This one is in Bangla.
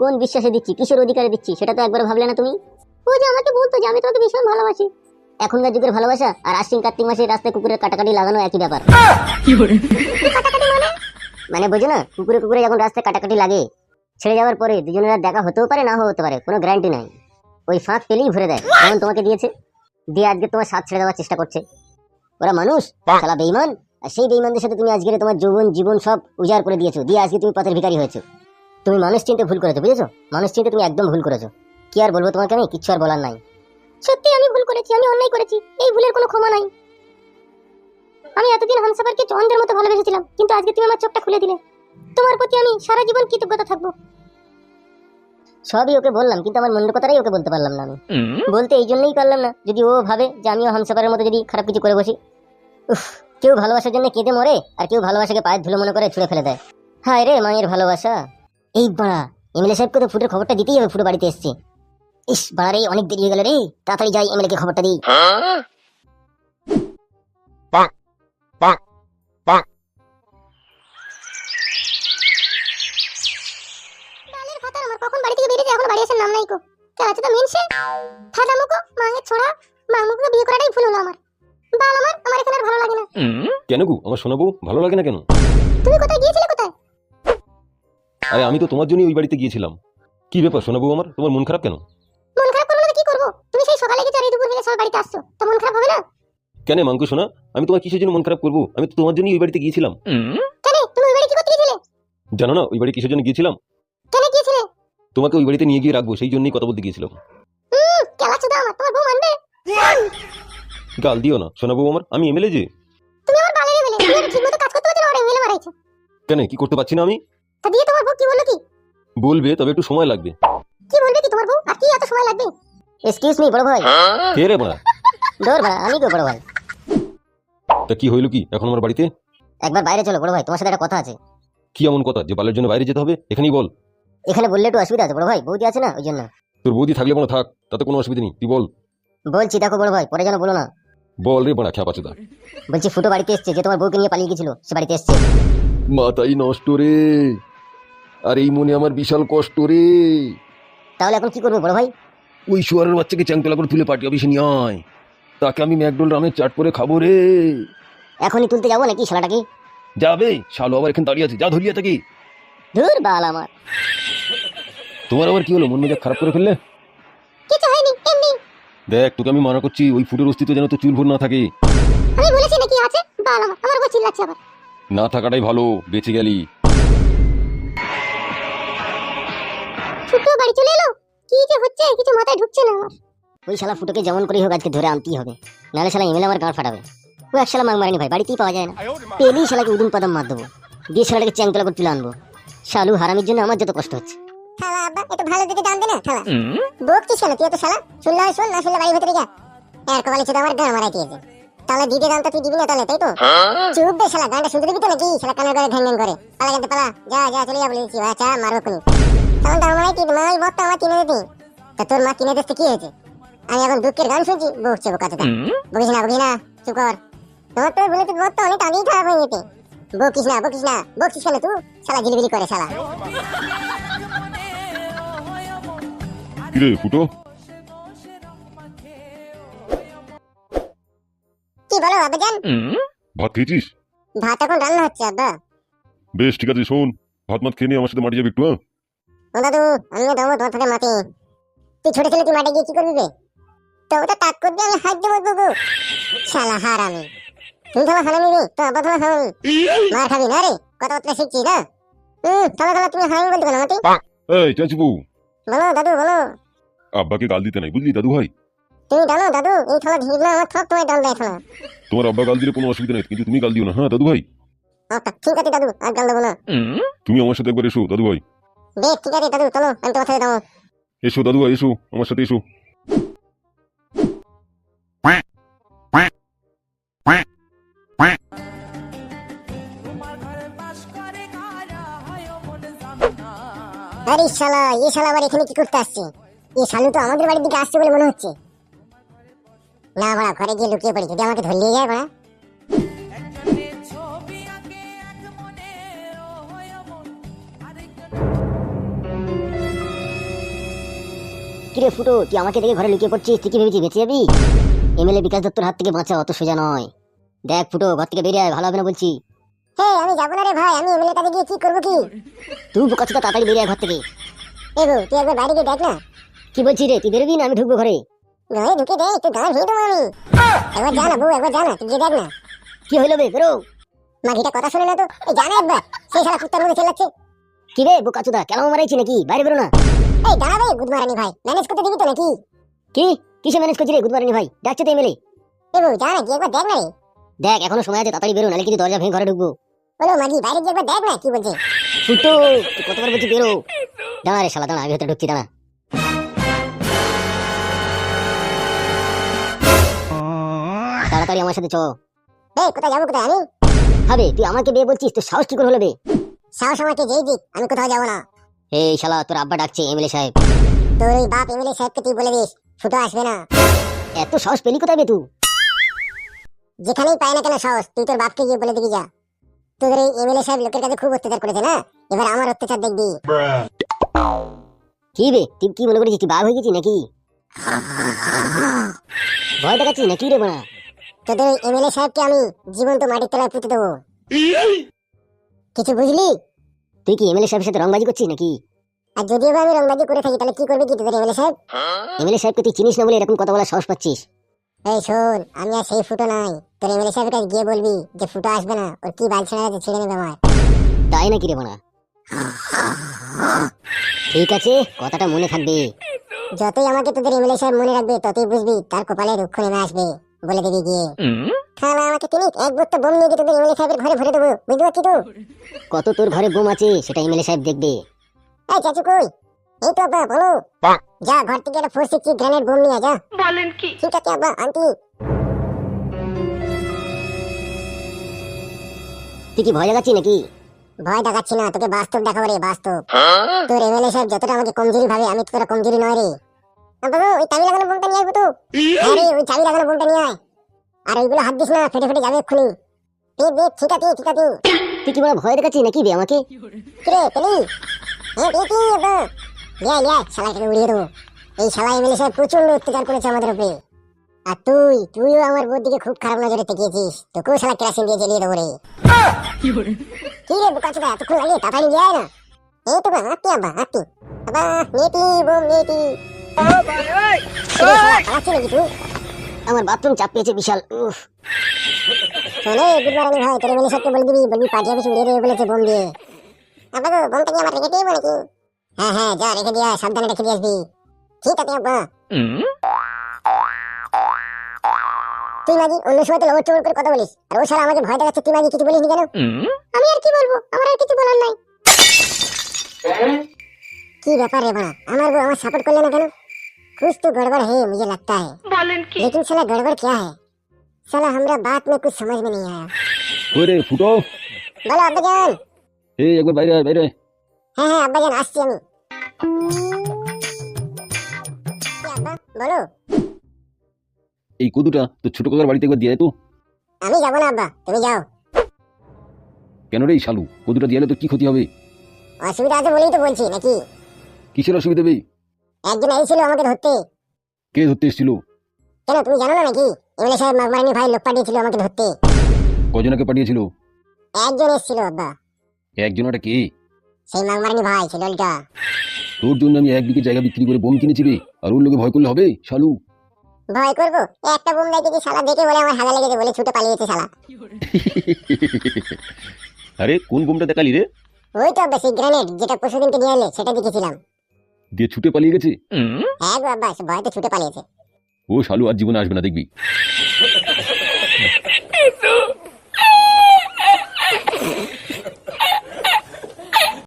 কোন বিশ্বাসে দিচ্ছি? কিসের অধিকারে দিচ্ছি? সেটা তো একবার ভাবলে না তুমি? ও যে আমাকে বলতো যে আমি তোমাকে ভীষণ ভালোবাসি। এখনকার যুগের ভালোবাসা আর আশ্বিন কার্তিক মাসে রাস্তায় কুকুরের কাটাকাটি লাগানো একই ব্যাপার। মানে? বোঝো না কুকুরে কুকুরে যখন রাস্তায় কাটাকাটি লাগে ছেড়ে যাওয়ার পরে দুজনের দেখা হতেও পারে নাও হতে পারে কোনো গ্যারান্টি নাই। ওই ফাঁক পেলেই ভরে দেয় যেমন তোমাকে দিয়েছে। দিয়ে আজকে তোমার সাথ ছেড়ে দেওয়ার চেষ্টা করছে। ওরা মানুষ শালা বেইমান আর সেই বেইমানদের সাথে তুমি আজকে তোমার যৌবন জীবন সব উজাড় করে দিয়েছ। দিয়ে আজকে তুমি পথের ভিকারি হয়েছো। তুমি মানুষ চিনতে ভুল করেছ বুঝেছ? মানুষ চিনতে তুমি একদম ভুল করেছ। কি আর বলব তোমাকে আমি? কিচ্ছু আর বলার নাই। সত্যি আমি ভুল করেছি আমি অন্যায় করেছি এই ভুলের কোনো ক্ষমা নাই। আমি এতদিন হামসাফারকে চন্দ্রের মতো ভালোবেসেছিলাম কিন্তু আজকে তুমি আমার চোখটা খুলে দিলে। তোমার প্রতি আমি সারা জীবন কৃতজ্ঞতা থাকব। সবই ওকে বললাম কিন্তু আমার মনের কথাটাই ওকে বলতে পারলাম না আমি। বলতে এই জন্যই পারলাম না যদি ও ভাবে যে আমিও হামসাফারের মতো যদি খারাপ কিছু করে বসি। উফ কেউ ভালোবাসার জন্য কেঁদে মরে আর কেউ ভালোবাসাকে পায়ের ধুলো মনে করে ছুঁড়ে ফেলে দেয়। হায় রে মায়ের ভালোবাসা। এই বাড়া এমএলএ সাহেবকে তো ফুটের খবরটা দিতেই হবে ফুটো বাড়িতে এসছে। ইস বাড়া রে অনেক দেরি হয়ে গেল রে। তাড়াতাড়ি যাই এমএলএ কে খবরটা দিই। আমার কখন বাড়ি থেকে বেরিয়েছে এখন বাড়ি আসার নাম নাই কো। কে আছে তো মেনসে ফাদা মুকো মাঙের ছোড়া মামুকে বিয়ে করাটাই ভুল হলো আমার। বাল আমার আমার এখানে ভালো লাগে না। কেন গো? আমার শোনাবো ভালো লাগে না কেন? তুমি কোথায় গিয়েছিলে কোথায় আরে আমি তো তোমার জন্যই ওই বাড়িতে গিয়েছিলাম। কি ব্যাপার শোনাবো আমার? তোমার মন খারাপ কেন? মন খারাপ করব না কি করব? তুমি সেই সকালে গেছো আর এই দুপুর হয়ে সবাই বাড়িতে আসছো। তো মন খারাপ হবে না? কেন মাঙ্কু শোনা আমি তোমার কিসের জন্য মন খারাপ করব? আমি তো তোমার জন্যই ওই বাড়িতে গিয়েছিলাম। কেন তুমি ওই বাড়ি কি করতে গিয়েছিলে? জানো না ওই বাড়ি কিসের জন্য গিয়েছিলাম? কেন গিয়েছিলে? তোমাকে ওই বাড়িতে নিয়ে গিয়ে রাখব সেই জন্যই কথা বলতে গিয়েছিলাম। আমার তোমার বউ মানবে? গাল দিও না শোনাবো আমার আমি এমএলএ যে। তুমি আমার বালের এমএলএ তুমি ঠিক মতো কাজ করতে পারছ না আর এমএলএ মারাইছো কেন কি করতে পারছি না আমি? তা দিয়ে বলবে তবে একটু সময় লাগবে। কি বলবে কি তোমার বউ? আর কি এত সময় লাগবে? এক্সকিউজ মি বড় ভাই। কে রে বাড়া দৌড় ভাড়া আমি গো বড় ভাই। তা কি হইল কি? এখন আমার বাড়িতে? একবার বাইরে চলো বড় ভাই তোমার সাথে একটা কথা আছে। কি এমন কথা? যে বালের জন্য বাইরে যেতে হবে? এখানেই বল। এখানে বললে একটু অসুবিধা আছে বড় ভাই বৌদি আছে না ওই জন্য। তোর বৌদি থাকলে কোনো থাক তাতে কোনো অসুবিধা নেই তুই বল। বলছি দেখো বড় ভাই পরে যেন বলো না। বল রে বাড়া খ্যাপ আছে তা বলছি ফুটো বাড়িতে এসছে যে তোমার বউকে নিয়ে পালিয়ে গেছিল সে বাড়িতে এসছে। মাথাই নষ্ট রে। আর এই মনে আমার বিশাল কষ্ট রে। তাহলে এখন কি করব বড় ভাই? ওই শুয়ারের বাচ্চাকে চ্যাংতলা করে তুলে পার্টি অফিসে নিয়ে আয় তাকে আমি ম্যাকডোল রামের চাট করে খাব রে। এখনই তুলতে যাব নাকি শালাটাকে? যাবে। শালো আবার এখানে দাঁড়িয়ে আছে। যা ধরিয়া থাকি ধুর বাল আমার। তোমার আবার কি হলো? মন মেজাজ খারাপ করে ফেললে? কিছু হয়নি এমনি। দেখ তোকে আমি মানা করছি ওই ফুটের অস্তিত্ব যেন তো চুল ভোর না থাকে। আমি বলেছি নাকি আছে? বাল আমার আমার উপর চিল্লাচ্ছে আবার। না থাকাটাই ভালো বেঁচে গেলি। ফুটো বাড়ি চলে এলো? কি যে হচ্ছে? কিছু মাথায় ঢুকছে না আমার। ওই শালা ফুটোকে যেমন করেই হোক আজকে ধরে আনতেই হবে। নাহলে শালা এমএলএ আমার গাঁট ফাটাবে। ও এক শালা মাং মারেনি ভাই বাড়িতেই পাওয়া যায় না। পেলেই শালাকে উদুম পাদাম মার দেবো। দিয়ে শালাটাকে চ্যাংতলা করে তুলে আনব। শালু হারামির জন্য আমার যত কষ্ট হচ্ছে। শালা আব্বা একটু ভালো দিকে দাম দে না শালা বকছিস কেন? তুই তো শালা? শুনলে হয় শোন না শুনলে বাড়ির ভেতরে যা। এর কপালে ছিল আমার গান মারাই দিয়েছে। তাহলে দিতে দাম তো তুই দিবি না তাহলে তাই তো? চুপ বে শালা গানটা শুনতে দিবি তো নাকি? শালা কানের করে ঘ্যান ঘ্যান করে। পালা কিন্তু পালা। যা যা চলে যা বলে দিচ্ছি আচ্ছা মারবো কোনি তখন দাম মারাই দিবি মারাই বকটা আমার কিনে দিতি তা তোর মা কিনে দিতে কি হয়েছে? আমি এখন দুঃখের গান শুনছি বকছে বোকা চোদা বকিস না বকিস না চুপ কর। তোমার তো বলে তুই বকটা অনেক আগেই খারাপ হয়ে যেতে বকিস না বকিস না বকছিস কেন তুই? শালা জিলিবিলি করে শালা। কিরে ফুটো? কি বলো আব্বাজান ভাত খেয়েছিস? ভাত এখন রান্না হচ্ছে আব্বা। বেশ ঠিক আছে শোন। ভাত মাত খেয়ে নিয়ে আমার সাথে মাটি যাবে একটু হ্যাঁ? ও দাদু আমিও দেবো তোমার মাটি তুই ছোট ছেলে তুই মাঠে গিয়ে কি করবি বে? তো ওটা তাক করবি আমি হাত দেবো বুবু শালা হার আমি। তুই তোমার হারামি নি তো আব্বা হারামি মার খাবি না রে? কথাবার্তা শিখছি না? হুম তুমি হারামি বলতে কেন মাটি এই চাচুবু বলো দাদু বলো। আব্বাকে গাল দিতে নাই বুঝলি দাদু ভাই তুমি জানো দাদু এই থালা ঢিবলা আমার থক তোমায় ডাল দেয় থালা। তোমার আব্বা গাল দিলে কোনো অসুবিধা নেই কিন্তু তুমি গাল দিও না হ্যাঁ দাদু ভাই আচ্ছা ঠিক আছে দাদু আর ডাল দেবো না। তুমি আমার সাথে একবার এসো দাদু ভাই বেশ ঠিক আছে দাদু চলো আমি তোমার সাথে যাব। এসো দাদু এসো আমার সাথে এসো। আরে শালা এই শালা আবার এখানে কি করতে আসছে? এই শালু তো আমাদের বাড়ির দিকে আসছে বলে মনে হচ্ছে। না বাড়া ঘরে গিয়ে লুকিয়ে পড়ি যদি আমাকে ধরিয়ে যায় বাড়া। কিরে ফুটো তুই আমাকে দেখে ঘরে লুকিয়ে পড়ছিস তুই কি ভেবেছিস বেঁচে যাবি? এমএলএ বিকাশ দত্তর হাত থেকে বাঁচা অত সোজা নয়। দেখ ফুটো ঘর থেকে বেরিয়ে আয় ভালো হবে না বলছি। হে আমি যাব না রে ভাই আমি এমএলএ কাছে গিয়ে কি করব কি? তুই তাড়াতাড়ি বেরিয়ে আয় ঘর থেকে। বউ তুই একবার বাইরে গিয়ে দেখ না। কি বলছিস রে তুই বেরোবি না? আমি ঢুকবো ঘরে। ঘরে ঢুকে দে গান ভেঙে দেবো আমি। একবার যা না বউ একবার যা না তুই গিয়ে দেখ না। কি হইল বে? বেরো। মাগিটা কথা শুনে না তো? এই জানা একবার। সেই সারা কুত্তার মধ্যে চেল্লাচ্ছে। কি রে বোকাচুদা কেন মারাইছি নাকি? বাইরে বেরো না। এই দাঁড়াবে গুদমারানি ভাই। ম্যানেজ করতে দিবি তো নাকি? কি? কিসে ম্যানেজ করছি রে গুদমারানি ভাই। ডাকছে তো এমএলএ এ বউ যা না গিয়ে একবার দেখ না রে। দেখ এখনও সময় আছে তাড়াতাড়ি বেরো নাহলে কিন্তু দরজা ভেঙে ঘরে ঢুকবো। বলো মাগি বাইরে গিয়ে একবার দেখ না কি বলছে। ফুটো তুই কতবার বলছি বেরো? দাঁড়া রে শালা দাঁড়া আমি ভেতরে ঢুকছি দাঁড়া। তাড়াতাড়ি আমার সাথে চ। এই কোথায় যাব কোথায়? আমি? হবে তুই আমাকে বিয়ে বলছিস তোর সাহস কি করে হলো বে? সাহস আমাকে যেই দিক আমি কোথাও যাব না। এই শালা তোর আব্বা ডাকছে এমএলএ সাহেব। তোর ওই বাপ এমএলএ সাহেবকে তুই বলে দিস ফুটো আসবে না। এত সাহস পেলি কোথায় বে তুই? যেখানেই পায় না কেন সাহস তুই তোর বাপকে গিয়ে বলে দিবি যা। তোদের এই এমএলএ সাহেব লোকের কাছে খুব অত্যাচার করেছে না? এবার আমার অত্যাচার দেখবি। কি বে তুই কি মনে করেছিস তুই বাঘ হয়ে গেছিস নাকি? ভয় দেখাচ্ছিস নাকি রে বোনা তোদের এমএলএ সাহেবকে আমি জীবন্ত মাটির তলায় পুঁতে দেবো। কিছু বুঝলি? তুই কি এমএলএ সাহেবের সাথে রংবাজি করছিস নাকি? আর যদিও বা আমি রংবাজি করে থাকি তাহলে কি করবে কি তোদের এমএলএ সাহেব? এমএলএ সাহেবকে তুই চিনিস না বলে এরকম কথা বলার সাহস পাচ্ছিস? এই শোন আমি আর সেই ফুটো নাই। তোর এমএলএ সাহেবের কাছে গিয়ে বলবি যে ফুটো আসবে না ওর কি বাল ছেড়ে আছে ছেড়ে নেবে আমার তাই নাকি রে বোনা ঠিক আছে কথাটা মনে থাকবে। যতই আমাকে তোদের এমএলএ সাহেব মনে রাখবে ততই বুঝবি তার কপালে রুক্ষ নেমে আসবে। বলে দিবি গিয়ে। খালা আমাকে তিনি এক বস্তা বোম নিয়ে গিয়ে তোদের এমএলএ সাহেবের ঘরে ভরে দেবো। বুঝতে পারছি তো? কত তোর ঘরে বোম আছে সেটা এমএলএ সাহেব দেখবে। এই চাচু কই? এই তো আব্বা বলো। যা ঘর থেকে একটা ফোর সিক্সটি গ্রেনেড বোম নিয়ে যা। বলেন কি? ঠিক আছে আব্বা আন্টি তুই কি ভয় দেখাচ্ছিস নাকি? ভয় দেখাচ্ছি না তোকে বাস্তব দেখাবো রে বাস্তব। তোর এমএলএ সাহেব যতটা আমাকে কমজোরি ভাবে আমি তোরা কমজোরি নয় রে। আব্বা গো, ওই চাবি হ্যাঁ ওই চাবি লাগানো বোমটা নিয়ে আয়। আর হাত দিস না ফেটে ফেটে যাবে এক্ষুনি। বেশ বেশ ঠিক আছে ঠিক আছে কি বলে বে হ্যাঁ উড়িয়ে দেবো। এই শালা এমএলএ সাহেব প্রচণ্ড করেছে আমাদের উপরে। আর তুই তুইও আমার বোর দিকে খুব খারাপ নজরে তাকিয়েছিস। তোকেও শালা কেরাসিন দিয়ে জ্বালিয়ে দেবো রে। কি রে বোকাচোদা এতক্ষণ লাগে তাড়াতাড়ি নিয়ে না। এই তো হাঁটতি আব্বা হাঁটতি। আব্বা মেয়েটি বোম মেয়েটি। আমার বাথরুম চাপ পেয়েছে বিশাল উফ। শোনে সাথে বলবি বলবি পাটি অফিস উড়ে রে বলেছে হ্যাঁ, হ্যাঁ, যা রেখে দিয়া সাবধানে রেখে ঠিক আছে তুই মাঝি অন্য সময় কথা বলিস। আমাকে ভয় দেখাচ্ছে তুই মাঝি কিছু বলিস কেন? আমি আর কি বলব? আমার আর কিছু বলার নাই। হ্যাঁ? কি ব্যাপার রে মা? আমার সাপোর্ট করলে না কেন? कुछ तो गड़बड़ है मुझे लगता है বলেন কি लेकिन साला गड़बड़ क्या है साला हमरा बात में कुछ समझ में नहीं आया ওই রে ফুটো বলো আব্বাজান এই একবার বাইরে আয়, বাইরে আয়। হ্যাঁ হ্যাঁ আব্বাজান আসছি আমি কি আব্বা বলো এই কদুটা তো ছোট কাকার বাড়িতে একবার দিয়ে আয় তো আমি যাবো না আব্বা তুমি যাও কেন রে এই শালু কদুটা দিয়ে এলে তো কি ক্ষতি হবে অসুবিধা আছে বলেই তো বলছি নাকি কিসের অসুবিধা হবে একজন এসেছিল আমাকে ধরতে। কে ধরতে এসেছিল? কেন তুমি জানো না নাকি? এমএলএ সাহেব মাগমারানি ভাই লোক পাঠিয়েছিল আমাকে ধরতে। কজনকে পাঠিয়েছিল? একজন এসেছিল আব্বা। একজনটা কে? সেই মাগমারানি ভাই ছিল ওইটা তোর জন্য আমি এক বিঘে জায়গা বিক্রি করে বোম কিনেছি রে। আর ওর লোকে ভয় করলে হবে শালু? ভয় করব? একটা বোম দেখে কি শালা দেখে বলে আমার হাগা লেগেছে বলে ছুটে পালিয়েছে শালা। আরে কোন বোমটা দেখালি রে? ওই তো সেই গ্রেনেড যেটা পরশুদিনকে নিয়ে এলে সেটা দেখেছিলাম। দিয়ে ছুটে পালিয়ে গেছে? হ্যাঁ গো আব্বা সে ভয়তে ছুটে পালিয়েছে। ও শালু আর জীবনে আসবে না দেখবি।